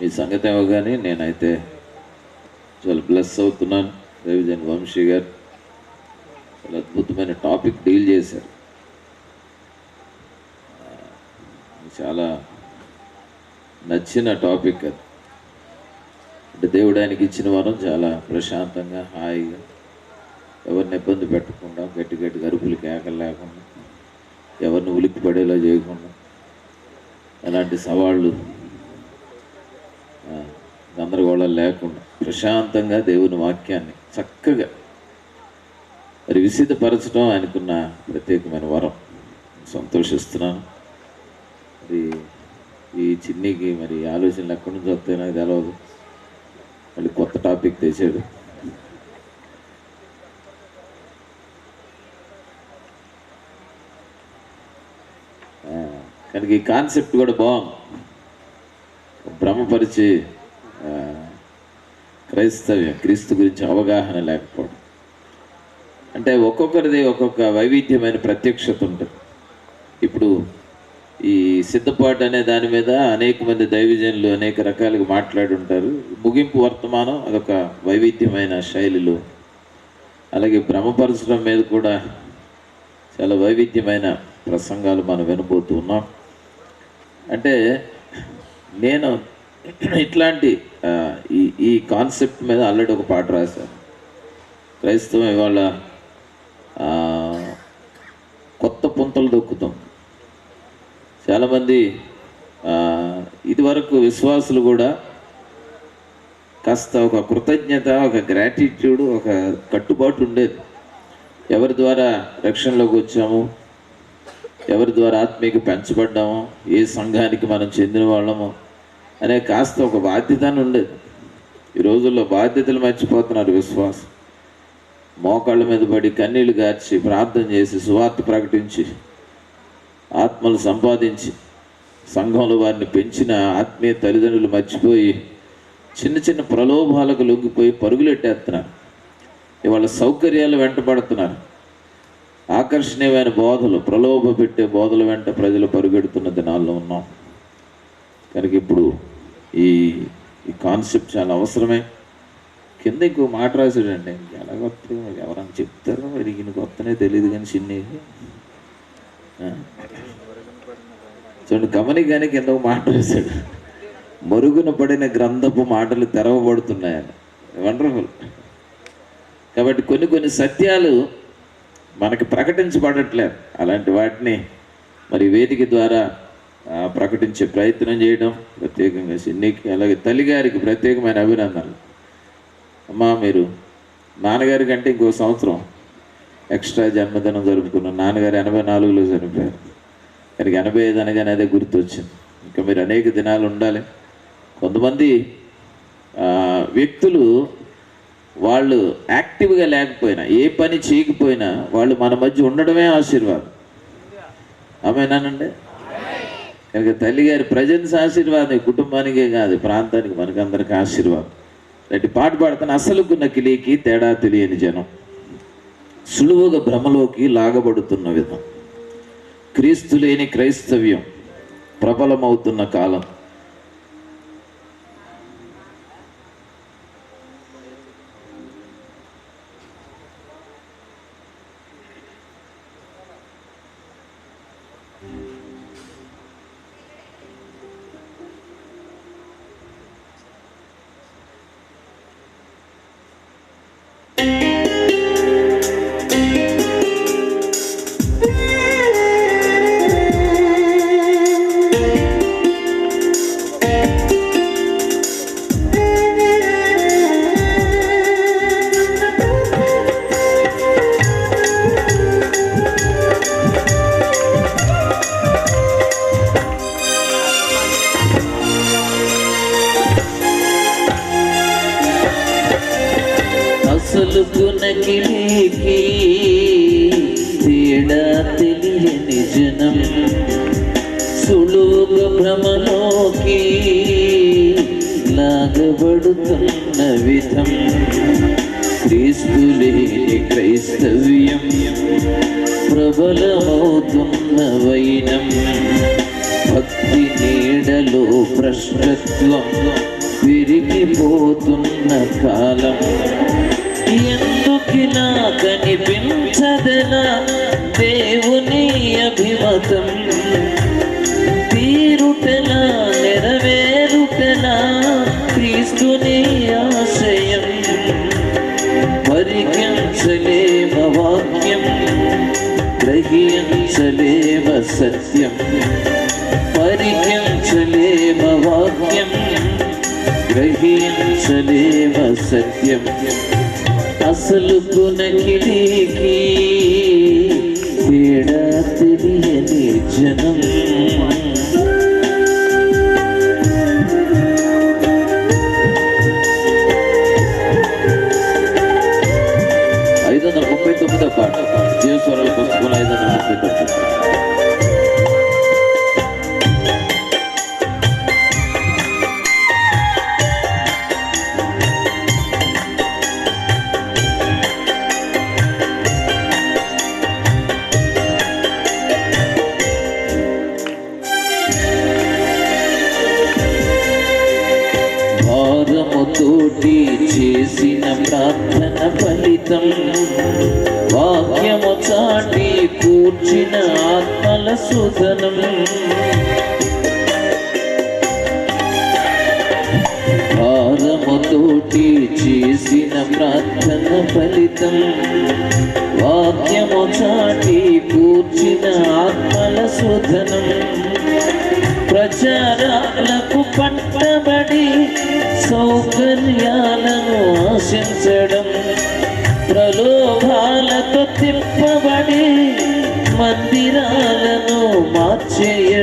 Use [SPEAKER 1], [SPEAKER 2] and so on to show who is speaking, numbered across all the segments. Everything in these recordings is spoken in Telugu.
[SPEAKER 1] మీ సంగతి ఏమో కానీ నేనైతే చాలా బ్లెస్ అవుతున్నాను. రవిజన్ వంశీ గారు చాలా అద్భుతమైన టాపిక్ డీల్ చేశారు. చాలా నచ్చిన టాపిక్ అది. అంటే దేవుడు ఆయనకి ఇచ్చిన వరం చాలా ప్రశాంతంగా హాయిగా ఎవరిని ఇబ్బంది పెట్టకుండా గట్టి గట్టి గరుపులు కేకలు లేకుండా ఎవరిని ఉలిక్కి పడేలా చేయకుండా ఎలాంటి సవాళ్ళు గందరగోళం లేకుండా ప్రశాంతంగా దేవుని వాక్యాన్ని చక్కగా మరి విసిద్ధపరచడం ఆయనకున్న ప్రత్యేకమైన వరం. సంతోషిస్తున్నాను. మరి ఈ చిన్నికి మరి ఆలోచనలు ఎక్కడి నుంచి వస్తాయి నాకు తెలియదు మళ్ళీ కొత్త టాపిక్ తెచ్చాడు. కానీ కనుక ఈ కాన్సెప్ట్ కూడా బాగుంది. భ్రమపరిచి క్రైస్తవ్యం క్రీస్తు గురించి అవగాహన లేకపోవడం. అంటే ఒక్కొక్కరిది ఒక్కొక్క వైవిధ్యమైన ప్రత్యక్షత ఉంటుంది. ఇప్పుడు ఈ సిద్ధపాటు అనే దాని మీద అనేక మంది దైవజనులు అనేక రకాలుగా మాట్లాడి ఉంటారు. ముగింపు వర్తమానం అదొక వైవిధ్యమైన శైలిలో అలాగే భ్రమపరచడం మీద కూడా చాలా వైవిధ్యమైన ప్రసంగాలు మనం వినబోతున్నాం అంటే నేను ఇట్లాంటి ఈ ఈ కాన్సెప్ట్ మీద ఆల్రెడీ ఒక పాట రాశారు. క్రైస్తవం ఇవాళ కొత్త పుంతలు దొక్కుతాం. చాలామంది ఇదివరకు విశ్వాసులు కూడా కాస్త ఒక కృతజ్ఞత ఒక గ్రాటిట్యూడ్ ఒక కట్టుబాటు ఉండేది. ఎవరి ద్వారా రక్షణలోకి వచ్చాము? ఎవరి ద్వారా ఆత్మీయకి పెంచబడ్డాము? ఏ సంఘానికి మనం చెందిన వాళ్ళము? అనే కాస్త ఒక బాధ్యత అని ఉండేది. ఈ రోజుల్లో బాధ్యతలు మర్చిపోతున్నారు విశ్వాసం. మోకాళ్ళ మీద పడి కన్నీళ్ళు గార్చి ప్రార్థన చేసి సువార్త ప్రకటించి ఆత్మలు సంపాదించి సంఘంలో వారిని పెంచిన ఆత్మీయ తల్లిదండ్రులు మర్చిపోయి చిన్న చిన్న ప్రలోభాలకు లొంగిపోయి పరుగులెట్టేస్తున్నారు. ఇవాళ సౌకర్యాలు వెంటబడుతున్నారు. ఆకర్షణీయమైన బోధలు ప్రలోభ పెట్టే బోధల వెంట ప్రజలు పరుగెడుతున్న దినాల్లో ఉన్నాం. కనుక ఇప్పుడు ఈ ఈ కాన్సెప్ట్ చాలా అవసరమే. కింద ఇంకో మాట రాశాడండి ఎలా కొత్త ఎవరన్నా చెప్తారో మరి కొత్తనే తెలియదు కానీ చిన్ని. ఆ. చూడండి కానీ కింద ఒక మాట రాశాడు. మరుగున పడిన గ్రంథపు మాటలు తెరవబడుతున్నాయని. వండర్ఫుల్ కాబట్టి కొన్ని కొన్ని సత్యాలు మనకి ప్రకటించబడట్లేదు. అలాంటి వాటిని మరి వేదిక ద్వారా ప్రకటించే ప్రయత్నం చేయడం ప్రత్యేకంగా సిన్నికి అలాగే తల్లిగారికి ప్రత్యేకమైన అభినందనలు. అమ్మా మీరు నాన్నగారి కంటే ఇంకో సంవత్సరం ఎక్స్ట్రా జన్మదినం జరుపుకున్నాం నాన్నగారు ఎనభై నాలుగులో చనిపోయారు. కానీ ఎనభై ఐదు అనగానే అదే గుర్తొచ్చింది. ఇంకా మీరు అనేక దినాలు ఉండాలి. కొంతమంది వ్యక్తులు వాళ్ళు యాక్టివ్గా లేకపోయినా ఏ పని చేయకపోయినా వాళ్ళు మన మధ్య ఉండడమే ఆశీర్వాదం. ఆమెనానండి కనుక తల్లిగారి ప్రజెన్స్ ఆశీర్వాదం కుటుంబానికే కాదు ప్రాంతానికి మనకందరికి ఆశీర్వాదం. ఇలాంటి పాట పాడుతున్న అసలుకున్న కిలీకి తేడా తెలియని జనం. సులువుగా భ్రమలోకి లాగబడుతున్న విధం. క్రీస్తు లేని క్రైస్తవ్యం ప్రబలమవుతున్న కాలం. అసలు నకిలీకి తేడా తెలియని జనం. సులువుగా భ్రమలోకి లాగబడుతున్న విధం. క్రీస్తు క్రైస్తవ్యం ప్రబలమవుతున్న వైనం. భక్తి నీడలో ప్రశ్నత్వం విరిగిపోతున్న కాలం. ఎందుకిలా కనిపించదనా దేవుని అభిమతం? తీరుటలా నెరవేరుటలా క్రీస్తుని ఆశయం? పరికించలేమ వాక్యం గ్రహించలేమ సత్యం? పరికించలేమ వాక్యం గ్రహించలేమ సత్యం అసలు పునకిడికి తేడా తెలియని జనం ఐదు ఆత్మల భారముతోటి చేసిన ప్రార్థన ఫలితం.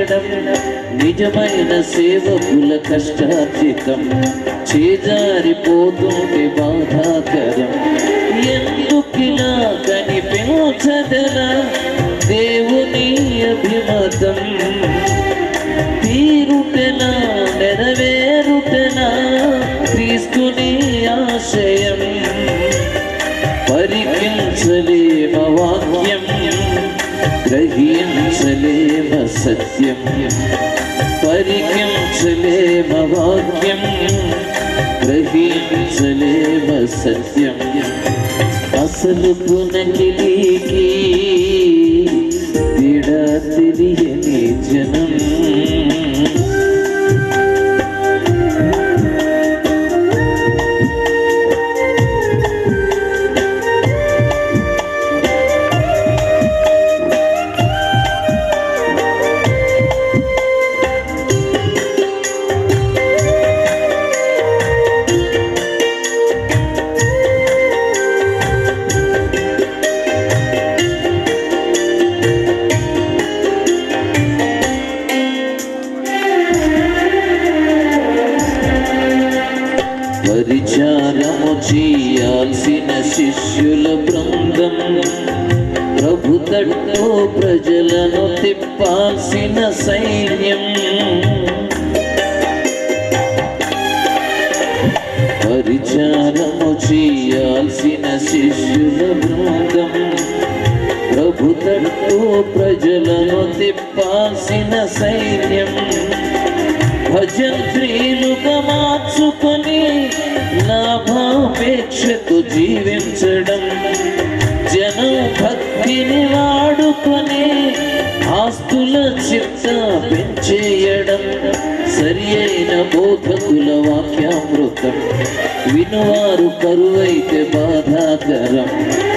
[SPEAKER 1] మార్చేయడం నిజమైన సేవకుల కష్టార్జితం. చేజారిపోతుంది బాధాకరం. ఎందుకిలా కనిపించదలా దేవుని అభిమతం. తీరుటనా నెరవేరుటనా? క్రీస్తుని ఆశయం. పరికించలేమ వాక్యం. గ్రహించలేమ సత్యం పరికించలేమ వాక్యం గ్రహించలేమ సత్యం అసలు పునకిలికి తేడా తెలియని జనం పరిచారము శిష్యుల బృందం ప్రభు తట్టు ప్రజలను తిప్పాల్సిన సైన్యం. పరిచారము చేయాల్సిన శిష్యుల బృందం ప్రభు తట్టు ప్రజలను తిప్పాల్సిన సైన్యం. భజంత్రీలుగా మార్చుకొని లాభాపేక్షకు జీవించడం. జనం భక్తిని వాడుకొని ఆస్తుల చిత్త పెంచేయడం. సరి అయిన బోధకుల వాక్యామృతం. వినువారు కరువైతే బాధాకరం.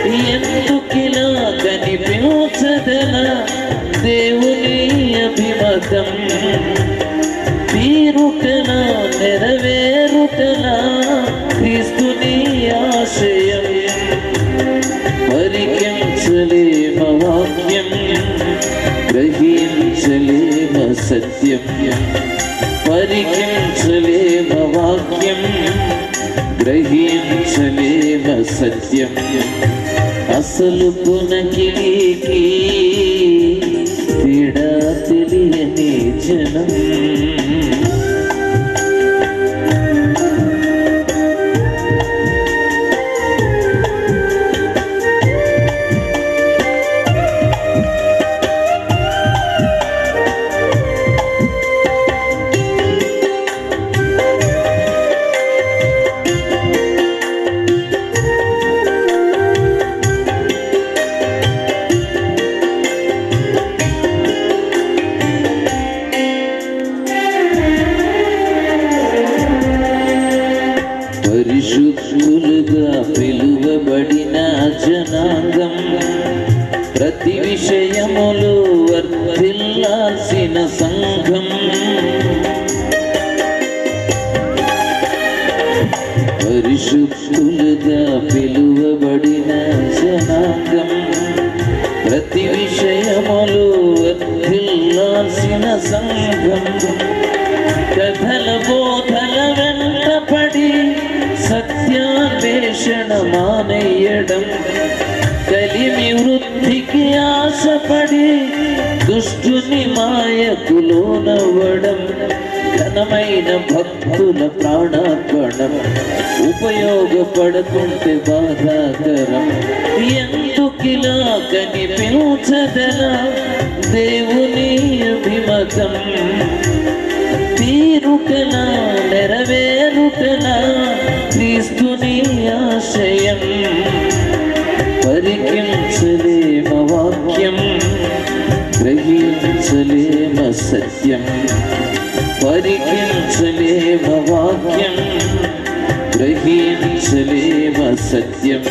[SPEAKER 1] సత్యం. పరికించలేమ వాక్యం గ్రహించలేమ సత్యం. అసలు పునకిలికి తేడా తెలియని జనం. ప్రతి విషయములు వర్ధిల్లాల్సిన సంఘం. కథల బోధల వెంటపడి సత్యాన్వేషణ మానేయడం. కలిమి వృద్ధికి ఆశపడి దుష్టుని మాయకులోనవ్వడం ఘనమైన భక్తుల ప్రాణార్పణం ఉపయోగపడుతుంటే బాధాకరం. ఎందుకిలా కనిపించదలా దేవుని అభిమతం? తీరుకనా నెరవేరుకనా క్రీస్తుని ఆశయం? పరికించలేమ వాక్యం గ్రహించలేమ సత్యం? పరికించలేమ వాక్యం గ్రహించలేవ సత్యం.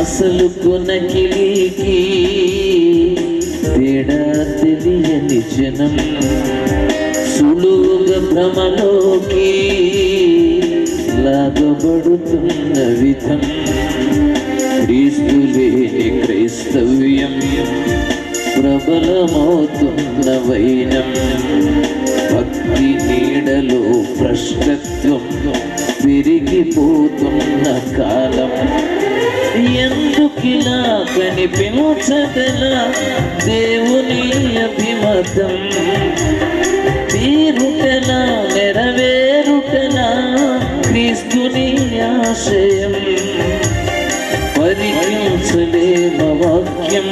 [SPEAKER 1] అసలు కొనకిలికి తేడా తెలియని జనం. సులువుగా భ్రమలోకి లాగబడుతున్న విధం. క్రీస్తులేని క్రైస్తవ్యం ప్రబలమవుతున్న వైనం. పెరిగిపోతున్న కాలం. ఎందుకిలా కనిపించదలా దేవుని అభిమతం? తీరుటన నెరవేరుటన క్రీస్తుని ఆశయం? పరిగించలేమ వాక్యం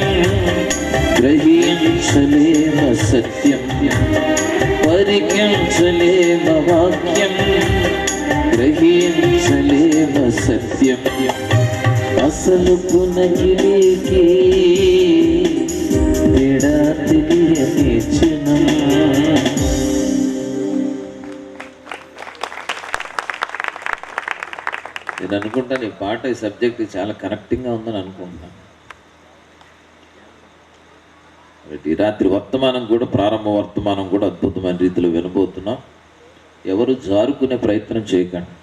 [SPEAKER 1] గ్రహించలేమ సత్యం? అసలు పునగిరికి తేడా తెలియని నేను అనుకుంటాను ఈ పాట ఈ సబ్జెక్ట్ చాలా కనెక్టింగ్గా ఉందని అనుకుంటున్నాను ఈ రాత్రి వర్తమానం కూడా ప్రారంభ వర్తమానం కూడా అద్భుతమైన రీతిలో వినబోతున్నాం. ఎవరు జారుకునే ప్రయత్నం చేయకండి.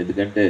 [SPEAKER 1] ఎందుకంటే